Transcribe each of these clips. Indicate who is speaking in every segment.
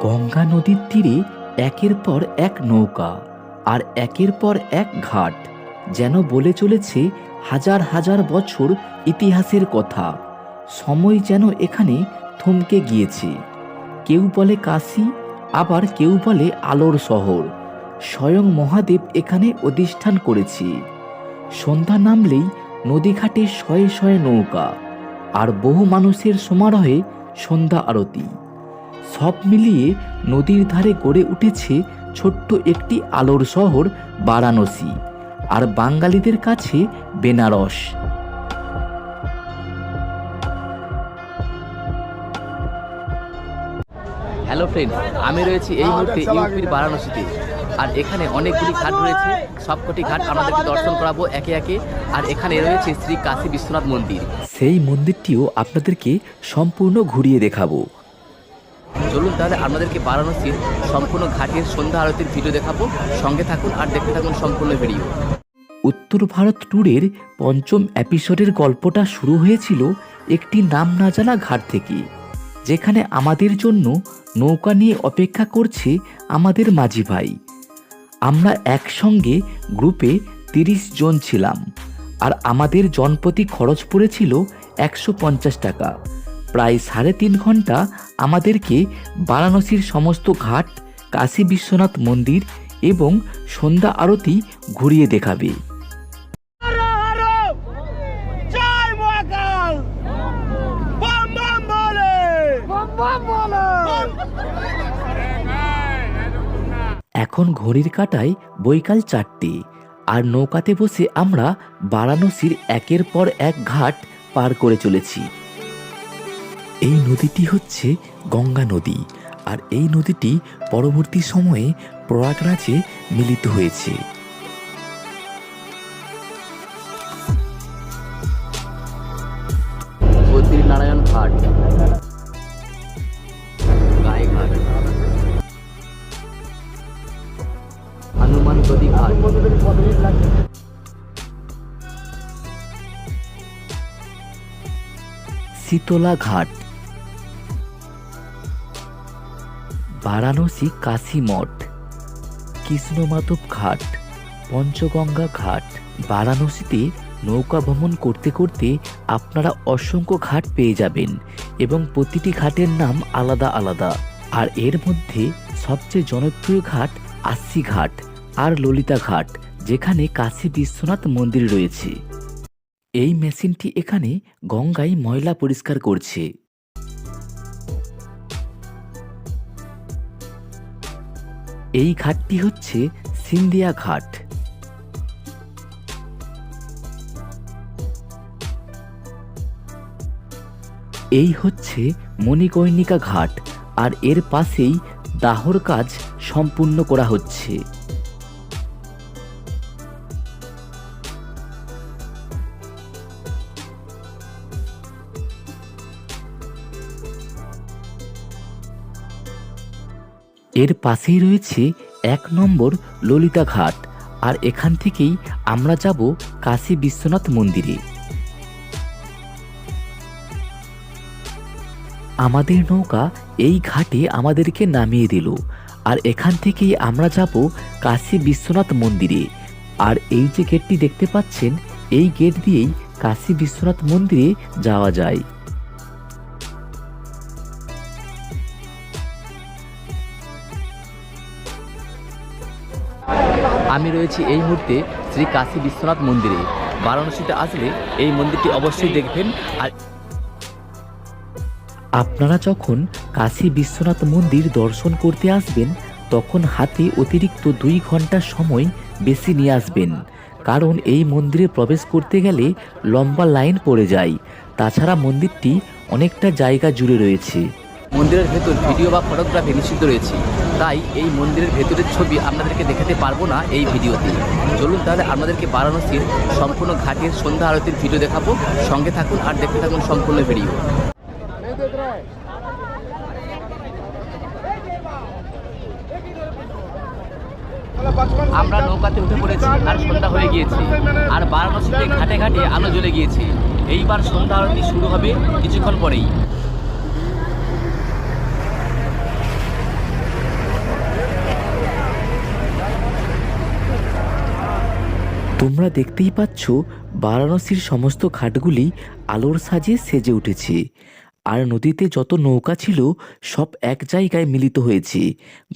Speaker 1: গঙ্গা নদীর তীরে একের পর এক নৌকা আর একের পর এক ঘাট, যেন বলে চলেছে হাজার হাজার বছর ইতিহাসের কথা। সময় যেন এখানে থমকে গিয়েছে। কেউ বলে কাশী, আবার কেউ বলে আলোর শহর। স্বয়ং মহাদেব এখানে অধিষ্ঠান করেছে। সন্ধ্যা নামলেই নদীঘাটে শয়ে শয়ে নৌকা, আর বহু মানুষের সমারোহে সন্ধ্যা আরতি। সব মিলিয়ে নদীর ধারে গড়ে উঠেছে ছোট্ট একটি আলোর শহর বারাণসী। আর বাঙালিদের কাছে বেনারস।
Speaker 2: হ্যালো ফ্রেন্ড আমি রয়েছি এই মুহূর্তে ইউপির বারাণসীতে। আর এখানে অনেকগুলি ঘাট রয়েছে। সবকটি ঘাট আমাদেরকে দর্শন করাবো একে একে। আর এখানে রয়েছে শ্রী কাশী বিশ্বনাথ মন্দির।
Speaker 1: সেই মন্দিরটিও আপনাদেরকে সম্পূর্ণ ঘুরিয়ে দেখাবো।
Speaker 2: চলুন তাহলে আমাদেরকে বারাণসীর সম্পূর্ণ ঘাটের সন্ধ্যা আরতির ভিডিও দেখাবো। সঙ্গে থাকুন আর দেখতে থাকুন সম্পূর্ণ ভিডিও
Speaker 1: উত্তর ভারত ট্যুরের পঞ্চম এপিসোডের গল্পটা শুরু হয়েছিল একটি নাম না জানা ঘাট থেকে, যেখানে আমাদের জন্য নৌকা নিয়ে অপেক্ষা করছে আমাদের মাঝি ভাই। আমরা একসঙ্গে গ্রুপে তিরিশ জন ছিলাম, আর আমাদের জনপ্রতি খরচ পড়েছিল একশো পঞ্চাশ টাকা। প্রায় সাড়ে তিন ঘণ্টা আমাদেরকে বারাণসীর সমস্ত ঘাট কাশী বিশ্বনাথ মন্দির এবং সন্ধ্যা আরতি ঘুরিয়ে দেখাবে। এখন ঘড়ির কাটায় বৈকাল চারটে আর নৌকাতে বসে আমরা বারাণসীর একের পর এক ঘাট পার করে চলেছি। এই নদীটি হচ্ছে গঙ্গা নদী আর এই নদীটি পরবর্তী সময়ে প্রয়াগরাজে মিলিত হয়েছে।
Speaker 2: বদ্রীনারায়ণ ঘাট। গায়েঘাট হনুমান গদি ঘাট।
Speaker 1: শীতলা ঘাট। বারাণসী কাশী মঠ, কৃষ্ণমাধব ঘাট, পঞ্চগঙ্গা ঘাট। বারাণসীতে নৌকা ভ্রমণ করতে করতে আপনারা অসংখ্য ঘাট পেয়ে যাবেন এবং প্রতিটি ঘাটের নাম আলাদা আলাদা। আর এর মধ্যে সবচেয়ে জনপ্রিয় ঘাট আশি ঘাট আর ললিতা ঘাট, যেখানে কাশী বিশ্বনাথ মন্দির রয়েছে। এই মেশিনটি এখানে গঙ্গায় ময়লা পরিষ্কার করছে। এই ঘাটটি হচ্ছে সিন্ধিয়া ঘাট। এই হচ্ছে মণিকৈনিকা ঘাট, আর এর পাশেই দাহর কাজ সম্পূর্ণ করা হচ্ছে। এর পাশেই রয়েছে এক নম্বর ললিতা ঘাট, আর এখান থেকেই আমরা যাব কাশী বিশ্বনাথ মন্দিরে। আমাদের নৌকা এই ঘাটে আমাদেরকে নামিয়ে দিল, আর এখান থেকেই আমরা যাব কাশী বিশ্বনাথ মন্দিরে। আর এই যে গেটটি দেখতে পাচ্ছেন, এই গেট দিয়েই কাশী বিশ্বনাথ মন্দিরে যাওয়া যায়।
Speaker 2: আমি রয়েছি এই মুহূর্তে শ্রী কাশী বিশ্বনাথ মন্দিরে। বারাণসীতে আসলে এই মন্দিরটি অবশ্যই দেখবেন আর
Speaker 1: আপনারা যখন কাশী বিশ্বনাথ মন্দির দর্শন করতে আসবেন, তখন হাতে অতিরিক্ত দুই ঘণ্টা সময় বেশি নিয়ে আসবেন। কারণ এই মন্দিরে প্রবেশ করতে গেলে লম্বা লাইন পড়ে যায়। তাছাড়া মন্দিরটি অনেকটা জায়গা জুড়ে রয়েছে।
Speaker 2: মন্দিরের ভেতর ভিডিও বা ফটোগ্রাফি নিষিদ্ধ রয়েছে। তাই এই মন্দিরের ভেতরের ছবি আপনাদেরকে দেখাতে পারব না এই ভিডিওতে। চলুন তাহলে আপনাদেরকে বারাণসীর সম্পূর্ণ ঘাটের সন্ধ্যা আরতির ভিডিও দেখাবো। সঙ্গে থাকুন আর দেখতে থাকুন সম্পূর্ণ ভিডিও আমরা নৌকাতে উঠে পড়েছি আর সন্ধ্যা হয়ে গিয়েছে। আর বারাণসীতে ঘাটে ঘাটে আলো জ্বলে গিয়েছে। এইবার সন্ধ্যা আরতি শুরু হবে কিছুক্ষণ পরেই।
Speaker 1: তোমরা দেখতেই পাচ্ছ বারাণসীর সমস্ত ঘাটগুলি আলোর সাজে সেজে উঠেছে। আর নদীতে যত নৌকা ছিল, সব এক জায়গায় মিলিত হয়েছে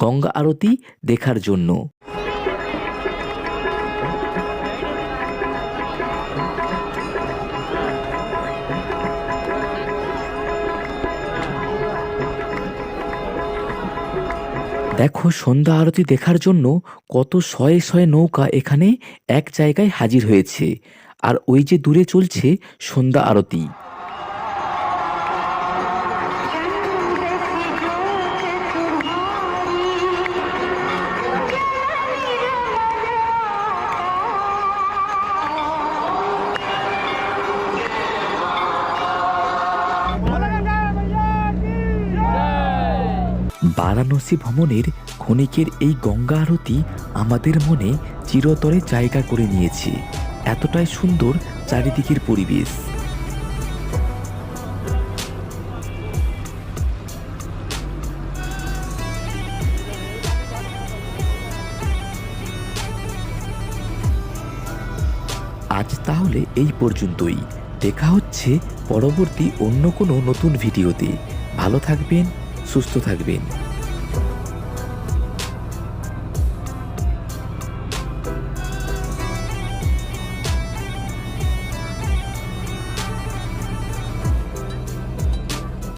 Speaker 1: গঙ্গা আরতি দেখার জন্য। দেখো, সন্ধ্যা আরতি দেখার জন্য কত শয়ে শয়ে নৌকা এখানে এক জায়গায় হাজির হয়েছে। আর ওই যে দূরে চলছে সন্ধ্যা আরতি। বারাণসী ভ্রমণের ক্ষণিকের এই গঙ্গা আরতি আমাদের মনে চিরতরে জায়গা করে নিয়েছে। এতটাই সুন্দর চারিদিকের পরিবেশ। আজ তাহলে এই পর্যন্তই। দেখা হচ্ছে পরবর্তী অন্য কোনো নতুন ভিডিওতে। ভালো থাকবেন, সুস্থ থাকবেন।